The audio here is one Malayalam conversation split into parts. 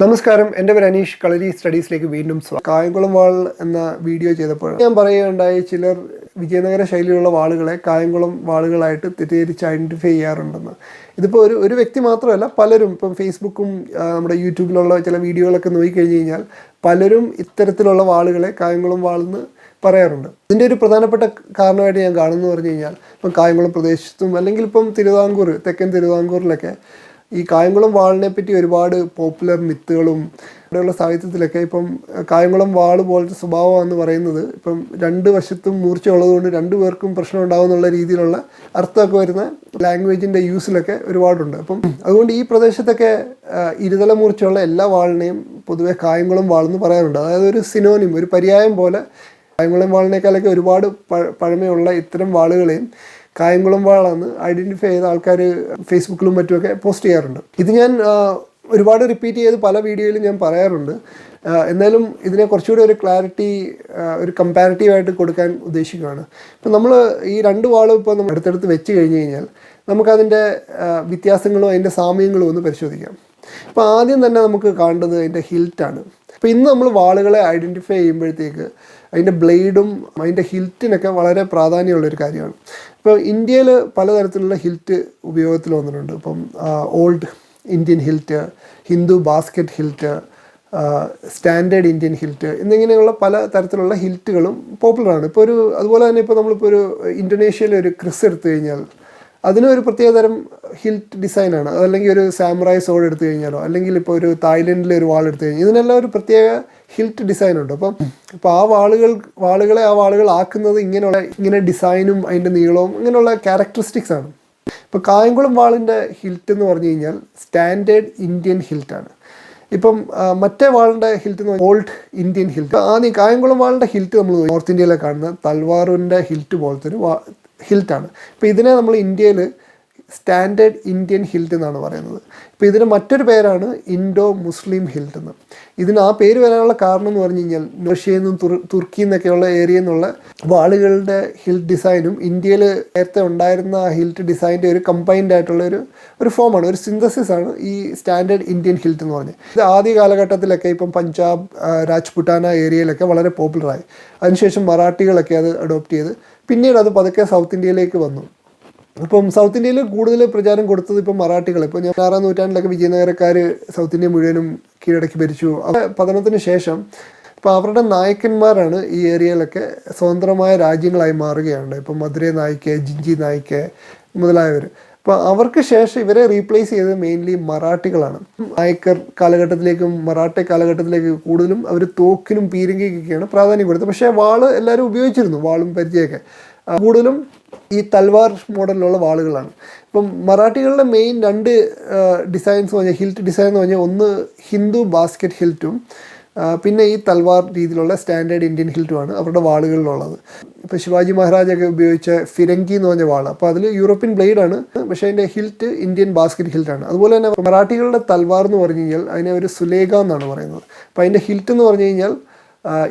നമസ്കാരം. എന്റെ പേര് അനീഷ്. കളരി സ്റ്റഡീസിലേക്ക് വീണ്ടും സ്വാഗതം കായംകുളം വാൾ എന്ന വീഡിയോ ചെയ്തപ്പോൾ ഞാൻ പറയുകയുണ്ടായി ചിലർ വിജയനഗര ശൈലിയിലുള്ള വാളുകളെ കായംകുളം വാളുകളായിട്ട് തെറ്റിദ്ധരിച്ച് ഐഡന്റിഫൈ ചെയ്യാറുണ്ടെന്ന്. ഇതിപ്പോൾ ഒരു ഒരു വ്യക്തി മാത്രമല്ല പലരും ഇപ്പം ഫേസ്ബുക്കും നമ്മുടെ യൂട്യൂബിലുള്ള ചില വീഡിയോകളൊക്കെ നോക്കിക്കഴിഞ്ഞ് കഴിഞ്ഞാൽ പലരും ഇത്തരത്തിലുള്ള വാളുകളെ കായംകുളം വാളെന്ന് പറയാറുണ്ട്. ഇതിന്റെ ഒരു പ്രധാനപ്പെട്ട കാരണമായിട്ട് ഞാൻ കാണുന്നു പറഞ്ഞു കഴിഞ്ഞാൽ ഇപ്പം കായംകുളം പ്രദേശത്തും അല്ലെങ്കിൽ ഇപ്പം തിരുവിതാംകൂർ തെക്കൻ തിരുവിതാംകൂറിലൊക്കെ ഈ കായംകുളം വാളിനെ പറ്റി ഒരുപാട് പോപ്പുലർ മിത്തുകളും ഇവിടെയുള്ള സാഹിത്യത്തിലൊക്കെ ഇപ്പം കായംകുളം വാൾ പോലത്തെ സ്വഭാവമാണെന്ന് പറയുന്നത് ഇപ്പം രണ്ട് വശത്തും മൂർച്ച ഉള്ളതുകൊണ്ട് രണ്ടു പേർക്കും പ്രശ്നം ഉണ്ടാകുന്നുള്ള രീതിയിലുള്ള അർത്ഥമൊക്കെ വരുന്ന ലാംഗ്വേജിന്റെ യൂസിലൊക്കെ ഒരുപാടുണ്ട്. അപ്പം അതുകൊണ്ട് ഈ പ്രദേശത്തൊക്കെ ഇരുതല മൂർച്ചയുള്ള എല്ലാ വാളിനെയും പൊതുവെ കായംകുളം എന്ന് പറയാറുണ്ട്. അതായത് ഒരു സിനോനിം ഒരു പര്യായം പോലെ കായംകുളം വാളിനേക്കാളൊക്കെ ഒരുപാട് പഴമയുള്ള ഇത്തരം വാളുകളെയും കായംകുളം വാളാന്ന് ഐഡന്റിഫൈ ചെയ്ത ആൾക്കാർ ഫേസ്ബുക്കിലും മറ്റുമൊക്കെ പോസ്റ്റ് ചെയ്യാറുണ്ട്. ഇത് ഞാൻ ഒരുപാട് റിപ്പീറ്റ് ചെയ്ത് പല വീഡിയോയിലും ഞാൻ പറയാറുണ്ട്. എന്നാലും ഇതിനെ കുറച്ചുകൂടി ഒരു ക്ലാരിറ്റി ഒരു കമ്പാരിറ്റീവായിട്ട് കൊടുക്കാൻ ഉദ്ദേശിക്കുകയാണ്. ഇപ്പം നമ്മൾ ഈ രണ്ട് വാളും ഇപ്പോൾ നമ്മൾ അടുത്തടുത്ത് വെച്ച് കഴിഞ്ഞ് കഴിഞ്ഞാൽ നമുക്കതിന്റെ വ്യത്യാസങ്ങളും അതിന്റെ സാമ്യങ്ങളോ ഒന്ന് പരിശോധിക്കാം. അപ്പോൾ ആദ്യം തന്നെ നമുക്ക് കാണേണ്ടത് അതിന്റെ ഹിൽറ്റാണ് അപ്പോൾ ഇന്ന് നമ്മൾ വാളുകളെ ഐഡന്റിഫൈ ചെയ്യുമ്പോഴത്തേക്ക് അതിന്റെ ബ്ലേഡും അതിന്റെ ഹിൽറ്റിനൊക്കെ വളരെ പ്രാധാന്യമുള്ളൊരു കാര്യമാണ്. ഇപ്പോൾ ഇന്ത്യയിൽ പലതരത്തിലുള്ള ഹിൽറ്റ് ഉപയോഗത്തിൽ വന്നിട്ടുണ്ട്. ഇപ്പം old Indian hilt Hindu basket hilt standard Indian hilt എന്നിങ്ങനെയുള്ള പല തരത്തിലുള്ള ഹിൽറ്റുകളും പോപ്പുലറാണ് ഇപ്പോൾ ഒരു അതുപോലെ തന്നെ ഇപ്പോൾ നമ്മളിപ്പോൾ ഒരു ഇന്തോനേഷ്യയിലെ ഒരു ക്രിസ് എടുത്തു കഴിഞ്ഞാൽ അതിനും ഒരു പ്രത്യേകതരം ഹിൽറ്റ് ഡിസൈനാണ് അതല്ലെങ്കിൽ ഒരു സാമുറായി സോഡ് എടുത്തു കഴിഞ്ഞാലോ അല്ലെങ്കിൽ ഇപ്പോൾ ഒരു തായ്ലൻഡിലെ ഒരു വാൾ എടുത്തു കഴിഞ്ഞാൽ ഇതിനെല്ലാം ഒരു പ്രത്യേക ഹിൽറ്റ് ഡിസൈൻ ഉണ്ട്. അപ്പം ഇപ്പോൾ ആ വാളുകൾ വാളുകളെ ആ വാളുകൾ ആക്കുന്നത് ഇങ്ങനെയുള്ള ഇങ്ങനെ ഡിസൈനും അതിന്റെ നീളവും ഇങ്ങനെയുള്ള ക്യാരക്ടറിസ്റ്റിക്സ് ആണ്. ഇപ്പോൾ കായംകുളം വാളിന്റെ ഹിൽറ്റ് എന്ന് പറഞ്ഞു കഴിഞ്ഞാൽ സ്റ്റാൻഡേർഡ് ഇന്ത്യൻ ഹിൽറ്റാണ് ഇപ്പം മറ്റേ വാളിന്റെ ഹിൽറ്റ് എന്ന് പറഞ്ഞാൽ ഓൾഡ് ഇന്ത്യൻ ഹിൽറ്റ് ആദ്യം കായംകുളം വാളിന്റെ ഹിൽറ്റ് നമ്മൾ നോർത്ത് ഇന്ത്യയിലെ കാണുന്ന തൽവാറിന്റെ ഹിൽറ്റ് പോലത്തെ ഒരു വാ ഹിൽറ്റാണ് ഇപ്പോൾ ഇതിനെ നമ്മൾ ഇന്ത്യയിൽ സ്റ്റാൻഡേർഡ് ഇന്ത്യൻ ഹിൽഡ് എന്നാണ് പറയുന്നത്. ഇപ്പോൾ ഇതിന് മറ്റൊരു പേരാണ് ഇൻഡോ മുസ്ലിം ഹിൽഡ് എന്ന്. ഇതിന് ആ പേര് വരാനുള്ള കാരണം എന്ന് പറഞ്ഞു കഴിഞ്ഞാൽ റഷ്യയിൽ നിന്നും തുർ തുർക്കിയിൽ നിന്നൊക്കെയുള്ള ഏരിയയിൽ നിന്നുള്ള വാളുകളുടെ ഹിൽ ഡിസൈനും ഇന്ത്യയിൽ നേരത്തെ ഉണ്ടായിരുന്ന ആ ഹിൽറ്റ് ഡിസൈന്റെ ഒരു കമ്പൈൻഡ് ആയിട്ടുള്ള ഒരു ഒരു ഫോമാണ് ഒരു സിന്തസിസ് ആണ് ഈ സ്റ്റാൻഡേർഡ് ഇന്ത്യൻ ഹിൽറ്റ് എന്ന് പറഞ്ഞത്. ഇത് ആദ്യ കാലഘട്ടത്തിലൊക്കെ ഇപ്പം പഞ്ചാബ് രാജ്പുട്ടാന ഏരിയയിലൊക്കെ വളരെ പോപ്പുലറായി അതിനുശേഷം മറാഠികളൊക്കെ അത് അഡോപ്റ്റ് ചെയ്ത് പിന്നീട് അത് പതുക്കെ സൗത്ത് ഇന്ത്യയിലേക്ക് വന്നു. അപ്പം സൗത്ത് ഇന്ത്യയിൽ കൂടുതൽ പ്രചാരം കൊടുത്തത് ഇപ്പം മറാഠികൾ ഇപ്പം ഞാൻ ആറാം നൂറ്റാണ്ടിലൊക്കെ വിജയനഗരക്കാർ സൗത്ത് ഇന്ത്യ മുഴുവനും കീഴടക്കി ഭരിച്ചു. പതനത്തിന് ശേഷം ഇപ്പോൾ അവരുടെ നായകന്മാരാണ് ഈ ഏരിയയിലൊക്കെ സ്വതന്ത്രമായ രാജ്യങ്ങളായി മാറുകയാണ്. ഇപ്പം മധുരൈ നായിക്ക് ജിഞ്ചി നായിക്ക് മുതലായവർ അപ്പോൾ അവർക്ക് ശേഷം ഇവരെ റീപ്ലേസ് ചെയ്തത് മെയിൻലി മറാഠികളാണ്. നായക്കർ കാലഘട്ടത്തിലേക്കും മറാഠ കാലഘട്ടത്തിലേക്ക് കൂടുതലും അവർ തോക്കിനും പീരങ്കിക്കൊക്കെയാണ് പ്രാധാന്യം കൊടുത്തത്. പക്ഷേ വാൾ എല്ലാവരും ഉപയോഗിച്ചിരുന്നു വാളും പരിചയമൊക്കെ കൂടുതലും ഈ തൽവാർ മോഡലിലുള്ള വാളുകളാണ്. ഇപ്പം മറാഠികളുടെ മെയിൻ രണ്ട് ഡിസൈൻസ് എന്ന് പറഞ്ഞാൽ ഹിൽറ്റ് ഡിസൈൻ എന്ന് പറഞ്ഞാൽ ഒന്ന് ഹിന്ദു ബാസ്ക്കറ്റ് ഹിൽറ്റും പിന്നെ ഈ തൽവാർ രീതിയിലുള്ള സ്റ്റാൻഡേർഡ് ഇന്ത്യൻ ഹിൽറ്റുമാണ് അവരുടെ വാളുകളിലുള്ളത്. ഇപ്പോൾ ശിവാജി മഹാരാജൊക്കെ ഉപയോഗിച്ച ഫിരങ്കി എന്ന് പറഞ്ഞ വാൾ. അപ്പോൾ അതിൽ യൂറോപ്യൻ ബ്ലേഡാണ് പക്ഷേ അതിന്റെ ഹിൽറ്റ് ഇന്ത്യൻ ബാസ്ക്കറ്റ് ഹിൽറ്റാണ് അതുപോലെ തന്നെ മറാഠികളുടെ തൽവാർ എന്ന് പറഞ്ഞു കഴിഞ്ഞാൽ അതിനെ ഒരു സുലേഖ എന്നാണ് പറയുന്നത്. അപ്പോൾ അതിന്റെ ഹിൽറ്റ് എന്ന് പറഞ്ഞു കഴിഞ്ഞാൽ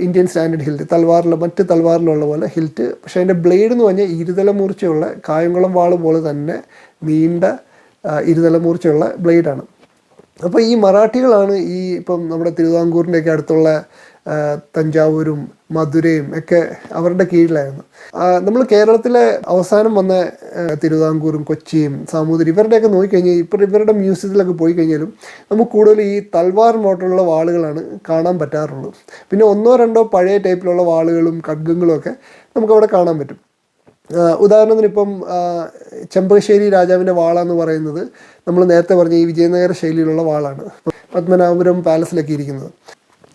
ഇന്ത്യൻ സ്റ്റാൻഡേർഡ് ഹിൽറ്റ് തൽവാറിൽ മറ്റ് തൽവാറിലുള്ള പോലെ ഹിൽറ്റ് പക്ഷേ അതിന്റെ ബ്ലേഡ് എന്ന് പറഞ്ഞാൽ ഇരുതല മൂർച്ചയുള്ള കായംകുളം വാൾ പോലെ തന്നെ നീണ്ട ഇരുതല മൂർച്ചയുള്ള ബ്ലേഡാണ് അപ്പോൾ ഈ മറാഠികളാണ് ഈ ഇപ്പം നമ്മുടെ തിരുവിതാംകൂറിന്റെയൊക്കെ അടുത്തുള്ള തഞ്ചാവൂരും മധുരയും ഒക്കെ അവരുടെ കീഴിലായിരുന്നു. നമ്മൾ കേരളത്തിലെ അവസാനം വന്ന തിരുവിതാംകൂറും കൊച്ചിയും സാമൂതിരി ഇവരുടെയൊക്കെ നോക്കിക്കഴിഞ്ഞാൽ ഇപ്പോൾ ഇവരുടെ മ്യൂസിയത്തിലൊക്കെ പോയി കഴിഞ്ഞാലും നമുക്ക് കൂടുതൽ ഈ തൽവാർ മോട്ടറുള്ള വാളുകളാണ് കാണാൻ പറ്റാറുള്ളത് പിന്നെ ഒന്നോ രണ്ടോ പഴയ ടൈപ്പിലുള്ള വാളുകളും ഖഡ്ഗങ്ങളും ഒക്കെ നമുക്കവിടെ കാണാൻ പറ്റും. ഉദാഹരണത്തിന് ഇപ്പം ചെമ്പകശ്ശേരി രാജാവിന്റെ വാളാന്ന് പറയുന്നത് നമ്മൾ നേരത്തെ പറഞ്ഞ ഈ വിജയനഗര ശൈലിയിലുള്ള വാളാണ്. പത്മനാഭപുരം പാലസിലൊക്കെ ഇരിക്കുന്നത്.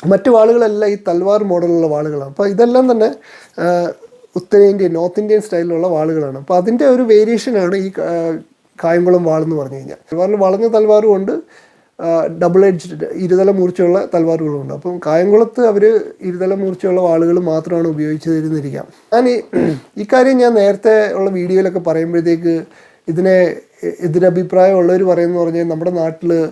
മറ്റു വാളുകളെല്ലാം ഈ തൽവാർ മോഡലുള്ള വാളുകളാണ്. അപ്പോൾ ഇതെല്ലാം തന്നെ ഉത്തരേന്ത്യൻ നോർത്ത് ഇന്ത്യൻ സ്റ്റൈലിലുള്ള വാളുകളാണ്. അപ്പോൾ അതിന്റെ ഒരു വേരിയേഷനാണ് ഈ കായംകുളം വാളെന്ന് പറഞ്ഞു കഴിഞ്ഞാൽ. തൽവാറിൽ വളഞ്ഞ തൽവാറും ഉണ്ട് ഡബിൾ എഡ്ജ് ഇരുതല മൂർച്ചയുള്ള തൽവാറുകളും ഉണ്ട്. അപ്പം കായംകുളത്ത് അവർ ഇരുതല മൂർച്ചയുള്ള വാളുകൾ മാത്രമാണ് ഉപയോഗിച്ചിരുന്നിരിക്കാം ഞാൻ ഈ ഇക്കാര്യം ഞാൻ നേരത്തെ ഉള്ള വീഡിയോയിലൊക്കെ പറയുമ്പോഴത്തേക്ക് ഇതിനെ എ- എതിരഭിപ്രായം ഉള്ളവർ പറയുന്നത് പറഞ്ഞാൽ നമ്മുടെ നാട്ടിൽ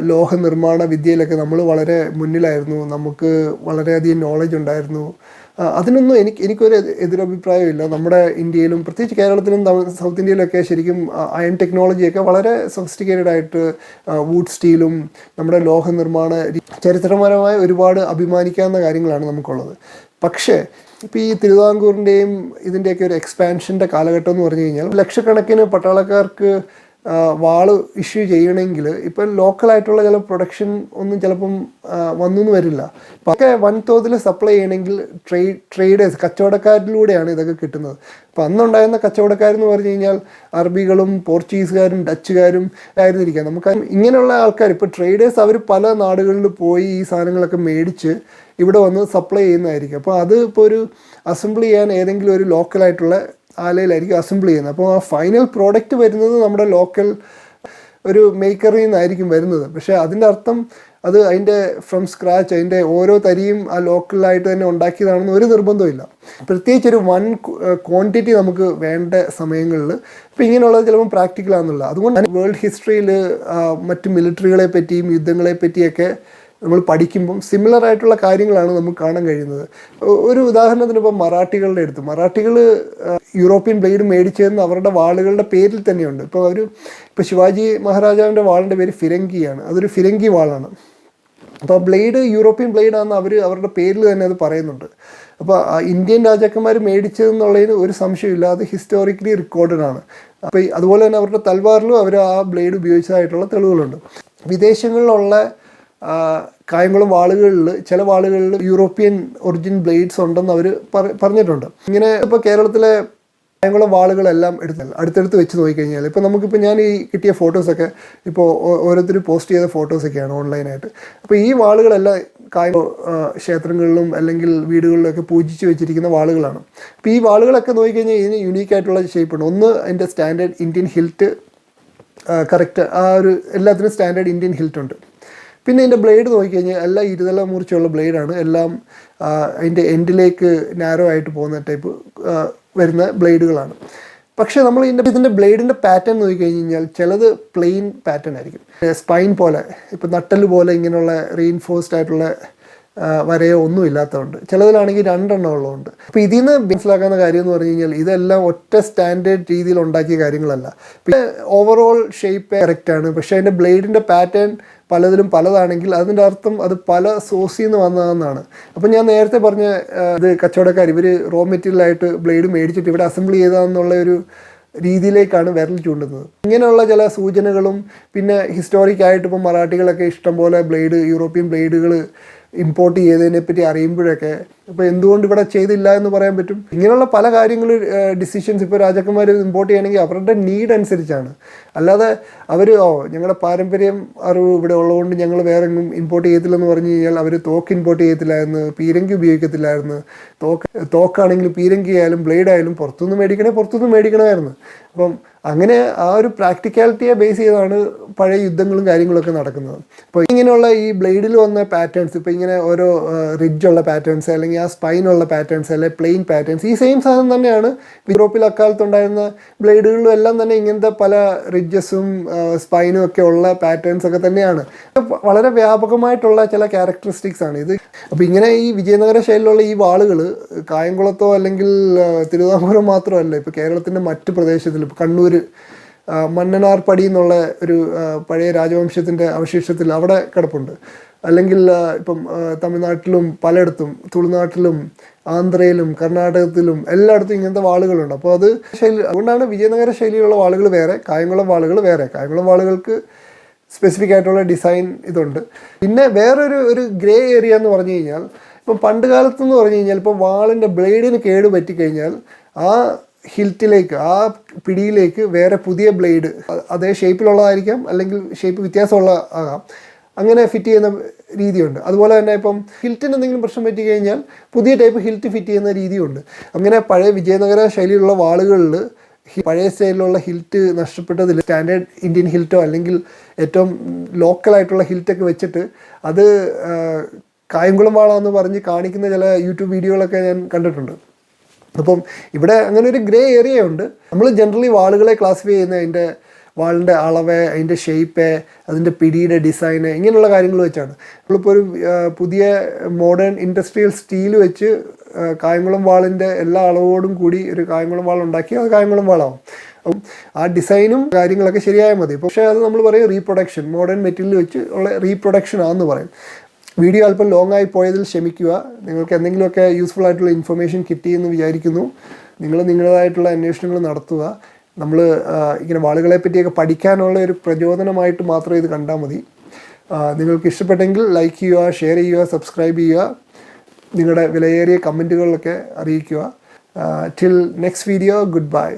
ലോഹ നിർമ്മാണ വിദ്യയിലൊക്കെ നമ്മൾ വളരെ മുന്നിലായിരുന്നു. നമുക്ക് വളരെയധികം നോളജ് ഉണ്ടായിരുന്നു. അതിനൊന്നും എനിക്ക് എനിക്കൊരു എതി- എതിരഭിപ്രായമില്ല. നമ്മുടെ ഇന്ത്യയിലും പ്രത്യേകിച്ച് കേരളത്തിലും സൗത്ത് ഇന്ത്യയിലൊക്കെ ശരിക്കും അയൺ ടെക്നോളജിയൊക്കെ വളരെ സൊഫിസ്റ്റിക്കേറ്റഡ് ആയിട്ട് വുഡ് സ്റ്റീലും നമ്മുടെ ലോഹ നിർമ്മാണ ചരിത്രപരമായ ഒരുപാട് അഭിമാനിക്കാവുന്ന കാര്യങ്ങളാണ് നമുക്കുള്ളത്. പക്ഷേ ഇപ്പോൾ ഈ തിരുവിതാംകൂറിന്റെയും ഇതിന്റെയൊക്കെ ഒരു എക്സ്പാൻഷന്റെ കാലഘട്ടം എന്ന് പറഞ്ഞു കഴിഞ്ഞാൽ ലക്ഷക്കണക്കിന് പട്ടാളക്കാർക്ക് വാൾ ഇഷ്യൂ ചെയ്യണമെങ്കിൽ ഇപ്പം ലോക്കലായിട്ടുള്ള ചില പ്രൊഡക്ഷൻ ഒന്നും ചിലപ്പം വന്നു വരില്ല. ഒക്കെ വൻതോതിൽ സപ്ലൈ ചെയ്യണമെങ്കിൽ ട്രേഡ് ട്രേഡേഴ്സ് കച്ചവടക്കാരിലൂടെയാണ് ഇതൊക്കെ കിട്ടുന്നത്. അപ്പം അന്നുണ്ടായിരുന്ന കച്ചവടക്കാരെന്ന് പറഞ്ഞു കഴിഞ്ഞാൽ അറബികളും പോർച്ചുഗീസുകാരും ഡച്ചുകാരും ആയിരുന്നിരിക്കാം. നമുക്ക് ഇങ്ങനെയുള്ള ആൾക്കാർ ഇപ്പോൾ ട്രേഡേഴ്സ് അവർ പല നാടുകളിൽ പോയി ഈ സാധനങ്ങളൊക്കെ മേടിച്ച് ഇവിടെ വന്ന് സപ്ലൈ ചെയ്യുന്നതായിരിക്കും. അപ്പോൾ അത് ഇപ്പോൾ ഒരു അസംബിൾ ചെയ്യാൻ ഏതെങ്കിലും ഒരു ലോക്കലായിട്ടുള്ള ആലയിലായിരിക്കും അസംബിൾ ചെയ്യുന്നത്. അപ്പോൾ ആ ഫൈനൽ പ്രോഡക്റ്റ് വരുന്നത് നമ്മുടെ ലോക്കൽ ഒരു മേക്കറിൽ നിന്നായിരിക്കും വരുന്നത്. പക്ഷേ അതിന്റെ അർത്ഥം അത് അതിന്റെ ഫ്രം സ്ക്രാച്ച് അതിന്റെ ഓരോ തരിയും ആ ലോക്കലായിട്ട് തന്നെ ഉണ്ടാക്കിയതാണെന്ന് ഒരു നിർബന്ധമില്ല പ്രത്യേകിച്ച് ഒരു വൺ ക്വാണ്ടിറ്റി നമുക്ക് വേണ്ട സമയങ്ങളിൽ ഇപ്പോൾ ഇങ്ങനെയുള്ളത് ചിലപ്പോൾ പ്രാക്ടിക്കൽ ആണെന്നുള്ള. അതുകൊണ്ട് വേൾഡ് ഹിസ്റ്ററിയിൽ മറ്റ് മിലിറ്ററികളെ പറ്റിയും യുദ്ധങ്ങളെ പറ്റിയൊക്കെ നമ്മൾ പഠിക്കുമ്പം സിമിലർ ആയിട്ടുള്ള കാര്യങ്ങളാണ് നമുക്ക് കാണാൻ കഴിയുന്നത്. ഒരു ഉദാഹരണത്തിന് ഇപ്പോൾ മറാഠികളുടെ അടുത്ത്. മറാഠികൾ യൂറോപ്യൻ ബ്ലേഡ് മേടിച്ചതെന്ന് അവരുടെ വാളുകളുടെ പേരിൽ തന്നെയുണ്ട്. ഇപ്പോൾ അവർ ഇപ്പോൾ ശിവാജി മഹാരാജാവിന്റെ വാളിന്റെ പേര് ഫിരങ്കിയാണ്. അതൊരു ഫിരങ്കി വാളാണ്. അപ്പോൾ ബ്ലേഡ് യൂറോപ്യൻ ബ്ലേഡ് ആണെന്ന് അവർ അവരുടെ പേരിൽ തന്നെ അത് പറയുന്നുണ്ട്. അപ്പോൾ ഇന്ത്യൻ രാജാക്കന്മാർ മേടിച്ചതെന്നുള്ളതിന് ഒരു സംശയമില്ല അത് ഹിസ്റ്റോറിക്കലി റെക്കോർഡഡ് ആണ്. അപ്പോൾ അതുപോലെ തന്നെ അവരുടെ തൽവാറിലും അവർ ആ ബ്ലേഡ് ഉപയോഗിച്ചതായിട്ടുള്ള തെളിവുകളുണ്ട്. വിദേശങ്ങളിലുള്ള കായംകുളം വാളുകളിൽ ചില വാളുകളിൽ യൂറോപ്യൻ ഒറിജിൻ ബ്ലേഡ്സ് ഉണ്ടെന്ന് അവർ പറഞ്ഞിട്ടുണ്ട്. ഇങ്ങനെ ഇപ്പോൾ കേരളത്തിലെ കായംകുളം വാളുകളെല്ലാം എടുത്ത് അടുത്തടുത്ത് വെച്ച് നോക്കിക്കഴിഞ്ഞാൽ ഇപ്പോൾ നമുക്കിപ്പോൾ ഞാൻ ഈ കിട്ടിയ ഫോട്ടോസൊക്കെ ഇപ്പോൾ ഓരോരുത്തർ പോസ്റ്റ് ചെയ്ത ഫോട്ടോസൊക്കെയാണ് ഓൺലൈനായിട്ട്. അപ്പോൾ ഈ വാളുകളെല്ലാം കായ ക്ഷേത്രങ്ങളിലും അല്ലെങ്കിൽ വീടുകളിലൊക്കെ പൂജിച്ച് വെച്ചിരിക്കുന്ന വാളുകളാണ്. അപ്പോൾ ഈ വാളുകളൊക്കെ നോക്കിക്കഴിഞ്ഞാൽ ഇതിന് യുണീക്ക് ആയിട്ടുള്ള ഷേപ്പുണ്ട്. ഒന്ന് അതിന്റെ സ്റ്റാൻഡേർഡ് ഇന്ത്യൻ ഹിൽറ്റ് കറക്റ്റ് ആ ഒരു എല്ലാത്തിനും സ്റ്റാൻഡേർഡ് ഇന്ത്യൻ ഹിൽറ്റ് ഉണ്ട്. പിന്നെ ഇതിന്റെ ബ്ലേഡ് നോക്കിക്കഴിഞ്ഞാൽ എല്ലാം ഇരുതല മൂർച്ചയുള്ള ബ്ലേഡാണ്. എല്ലാം അതിന്റെ എൻഡിലേക്ക് നാരോ ആയിട്ട് പോകുന്ന ടൈപ്പ് വരുന്ന ബ്ലേഡുകളാണ്. പക്ഷേ നമ്മൾ ഇതിന്റെ ഇതിന്റെ ബ്ലേഡിന്റെ പാറ്റേൺ നോക്കിക്കഴിഞ്ഞ് കഴിഞ്ഞാൽ ചിലത് പ്ലെയിൻ പാറ്റേൺ ആയിരിക്കും. സ്പൈൻ പോലെ ഇപ്പോൾ നട്ടൽ പോലെ ഇങ്ങനെയുള്ള റീഇൻഫോഴ്സ്ഡ് ആയിട്ടുള്ള വരയോ ഒന്നും ഇല്ലാത്തതുണ്ട്. ചിലതിലാണെങ്കിൽ രണ്ടെണ്ണം ഉള്ളതുണ്ട്. അപ്പോൾ ഇതിൽ നിന്ന് മനസ്സിലാക്കുന്ന കാര്യം എന്ന് പറഞ്ഞു കഴിഞ്ഞാൽ ഇതെല്ലാം ഒറ്റ സ്റ്റാൻഡേർഡ് രീതിയിൽ ഉണ്ടാക്കിയ കാര്യങ്ങളല്ല. പിന്നെ ഓവറോൾ ഷേപ്പ് കറക്റ്റാണ് പക്ഷേ അതിന്റെ ബ്ലേഡിന്റെ പാറ്റേൺ പലതിലും പലതാണെങ്കിൽ അതിന്റെ അർത്ഥം അത് പല സോഴ്സിൽ നിന്ന് വന്നതെന്നാണ്. അപ്പം ഞാൻ നേരത്തെ പറഞ്ഞ ഇത് കച്ചവടക്കാർ ഇവർ റോ മെറ്റീരിയലായിട്ട് ബ്ലേഡ് മേടിച്ചിട്ട് ഇവിടെ അസംബിൾ ചെയ്തതെന്നുള്ള ഒരു രീതിയിലേക്കാണ് വിരൽ ചൂണ്ടുന്നത്. ഇങ്ങനെയുള്ള ചില സൂചനകളും പിന്നെ ഹിസ്റ്റോറിക് ആയിട്ട് ഇപ്പം മറാഠികളൊക്കെ ഇഷ്ടംപോലെ ബ്ലേഡ് യൂറോപ്യൻ ബ്ലേഡുകൾ ഇമ്പോർട്ട് ചെയ്തതിനെ പറ്റി അറിയുമ്പോഴൊക്കെ ഇപ്പോൾ എന്തുകൊണ്ട് ഇവിടെ ചെയ്തില്ല എന്ന് പറയാൻ പറ്റും? ഇങ്ങനെയുള്ള പല കാര്യങ്ങൾ ഡിസിഷൻസ് ഇപ്പോൾ രാജാക്കന്മാർ ഇമ്പോർട്ട് ചെയ്യണമെങ്കിൽ അവരുടെ നീഡ് അനുസരിച്ചാണ്. അല്ലാതെ അവർ ഓ ഞങ്ങളുടെ പാരമ്പര്യം അറിവ് ഇവിടെ ഉള്ളതുകൊണ്ട് ഞങ്ങൾ വേറെ എങ്ങും ഇമ്പോർട്ട് ചെയ്യത്തില്ലെന്ന് പറഞ്ഞു കഴിഞ്ഞാൽ അവർ തോക്ക് ഇമ്പോർട്ട് ചെയ്യത്തില്ലായിരുന്നു പീരങ്കി ഉപയോഗിക്കത്തില്ലായിരുന്നു. തോക്ക് തോക്കാണെങ്കിൽ പീരങ്കി ആയാലും ബ്ലേഡ് ആയാലും പുറത്തുനിന്ന് മേടിക്കണേ പുറത്തുനിന്ന് മേടിക്കണമായിരുന്നു. അപ്പം അങ്ങനെ ആ ഒരു പ്രാക്ടിക്കാലിറ്റിയെ ബേസ് ചെയ്താണ് പഴയ യുദ്ധങ്ങളും കാര്യങ്ങളൊക്കെ നടക്കുന്നത്. അപ്പോൾ ഇങ്ങനെയുള്ള ഈ ബ്ലേഡിൽ വന്ന പാറ്റേൺസ് ഇപ്പോൾ ഇങ്ങനെ ഓരോ റിഡ്ജുള്ള പാറ്റേൺസ് അല്ലെങ്കിൽ ആ സ്പൈനുള്ള പാറ്റേൺസ് അല്ലെങ്കിൽ പ്ലെയിൻ പാറ്റേൺസ് ഈ സെയിം സാധനം തന്നെയാണ് യൂറോപ്പിൽ അക്കാലത്ത് ഉണ്ടായിരുന്ന ബ്ലേഡുകളിലും എല്ലാം തന്നെ ഇങ്ങനത്തെ പല റിഡ്ജസും സ്പൈനും ഒക്കെ ഉള്ള പാറ്റേൺസ് ഒക്കെ തന്നെയാണ്. വളരെ വ്യാപകമായിട്ടുള്ള ചില ക്യാരക്ടറിസ്റ്റിക്സ് ആണ് ഇത്. അപ്പോൾ ഇങ്ങനെ ഈ വിജയനഗര ശൈലിയിലുള്ള ഈ വാളുകൾ കായംകുളത്തോ അല്ലെങ്കിൽ തിരുവിതാംകൂരം മാത്രമല്ല ഇപ്പോൾ കേരളത്തിന്റെ മറ്റു പ്രദേശത്തിൽ ഇപ്പോൾ കണ്ണൂർ ആ, മന്നനാർപ്പടി എന്നുള്ള ഒരു പഴയ രാജവംശത്തിന്റെ അവശേഷത്തിൽ അവിടെ കിടപ്പുണ്ട്. അല്ലെങ്കിൽ ഇപ്പം തമിഴ്നാട്ടിലും പലയിടത്തും തുളുനാട്ടിലും ആന്ധ്രയിലും കർണാടകത്തിലും എല്ലായിടത്തും ഇങ്ങനത്തെ വാളുകളുണ്ട്. അപ്പോൾ അത് ശൈലി അതുകൊണ്ടാണ് വിജയനഗര ശൈലിയുള്ള വാളുകൾ വേറെ കായംകുളം വാളുകൾ വേറെ. കായംകുളം വാളുകൾക്ക് സ്പെസിഫിക് ആയിട്ടുള്ള ഡിസൈൻ ഇതുണ്ട്. പിന്നെ വേറൊരു ഒരു ഗ്രേ ഏരിയ എന്ന് പറഞ്ഞു കഴിഞ്ഞാൽ ഇപ്പം പണ്ട് കാലത്തെന്ന് പറഞ്ഞു കഴിഞ്ഞാൽ ഇപ്പം വാളിന്റെ ബ്ലേഡിന് കേട് പറ്റിക്കഴിഞ്ഞാൽ ആ ഹിൽറ്റിലേക്ക് ആ പിടിയിലേക്ക് വേറെ പുതിയ ബ്ലേഡ് അതേ ഷേപ്പിലുള്ളതായിരിക്കാം അല്ലെങ്കിൽ ഷേപ്പ് വ്യത്യാസമുള്ള ആകാം അങ്ങനെ ഫിറ്റ് ചെയ്യുന്ന രീതിയുണ്ട്. അതുപോലെ തന്നെ ഇപ്പം ഹിൽറ്റിന് എന്തെങ്കിലും പ്രശ്നം പറ്റി കഴിഞ്ഞാൽ പുതിയ ടൈപ്പ് ഹിൽറ്റ് ഫിറ്റ് ചെയ്യുന്ന രീതിയുണ്ട്. അങ്ങനെ പഴയ വിജയനഗര ശൈലിയിലുള്ള വാളുകളിൽ പഴയ സ്റ്റൈലിലുള്ള ഹിൽറ്റ് നഷ്ടപ്പെട്ടതിൽ സ്റ്റാൻഡേർഡ് ഇന്ത്യൻ ഹിൽറ്റോ അല്ലെങ്കിൽ ഏറ്റവും ലോക്കലായിട്ടുള്ള ഹിൽറ്റൊക്കെ വെച്ചിട്ട് അത് കായംകുളം വാളാന്ന് പറഞ്ഞ് കാണിക്കുന്ന ചില യൂട്യൂബ് വീഡിയോകളൊക്കെ ഞാൻ കണ്ടിട്ടുണ്ട്. അപ്പം ഇവിടെ അങ്ങനെ ഒരു ഗ്രേ ഏരിയ ഉണ്ട്. നമ്മൾ ജനറലി വാളുകളെ ക്ലാസിഫൈ ചെയ്യുന്ന അതിന്റെ വാളിന്റെ അളവ് അതിന്റെ ഷേപ്പ് അതിന്റെ പിടിയുടെ ഡിസൈന് ഇങ്ങനെയുള്ള കാര്യങ്ങൾ വെച്ചാണ്. നമ്മളിപ്പോൾ ഒരു പുതിയ മോഡേൺ ഇൻഡസ്ട്രിയൽ സ്റ്റീൽ വെച്ച് കായംകുളം വാളിന്റെ എല്ലാ അളവോടും കൂടി ഒരു കായംകുളം വാൾ ഉണ്ടാക്കി അത് കായംകുളം വാളാവും. അപ്പം ആ ഡിസൈനും കാര്യങ്ങളൊക്കെ ശരിയായാൽ മതി. പക്ഷേ അത് നമ്മൾ പറയും റീപ്രൊഡക്ഷൻ മോഡേൺ മെറ്റീരിയൽ വെച്ച് ഉള്ള റീപ്രൊഡക്ഷൻ ആണെന്ന് പറയും. വീഡിയോ അല്പം ലോങ് ആയി പോയതിൽ ക്ഷമിക്കുക. നിങ്ങൾക്ക് എന്തെങ്കിലുമൊക്കെ യൂസ്ഫുൾ ആയിട്ടുള്ള ഇൻഫർമേഷൻ കിട്ടിയെന്ന് വിചാരിക്കുന്നു. നിങ്ങൾ നിങ്ങളുടേതായിട്ടുള്ള അന്വേഷണങ്ങൾ നടത്തുക. നമ്മൾ ഇങ്ങനെ വാളുകളെ പറ്റിയൊക്കെ പഠിക്കാനുള്ള ഒരു പ്രചോദനമായിട്ട് മാത്രം ഇത് കണ്ടാൽ മതി. നിങ്ങൾക്ക് ഇഷ്ടപ്പെട്ടെങ്കിൽ ലൈക്ക് ചെയ്യുക ഷെയർ ചെയ്യുക സബ്സ്ക്രൈബ് ചെയ്യുക. നിങ്ങളുടെ വിലയേറിയ കമന്റുകളിലൊക്കെ അറിയിക്കുക. Till next video good bye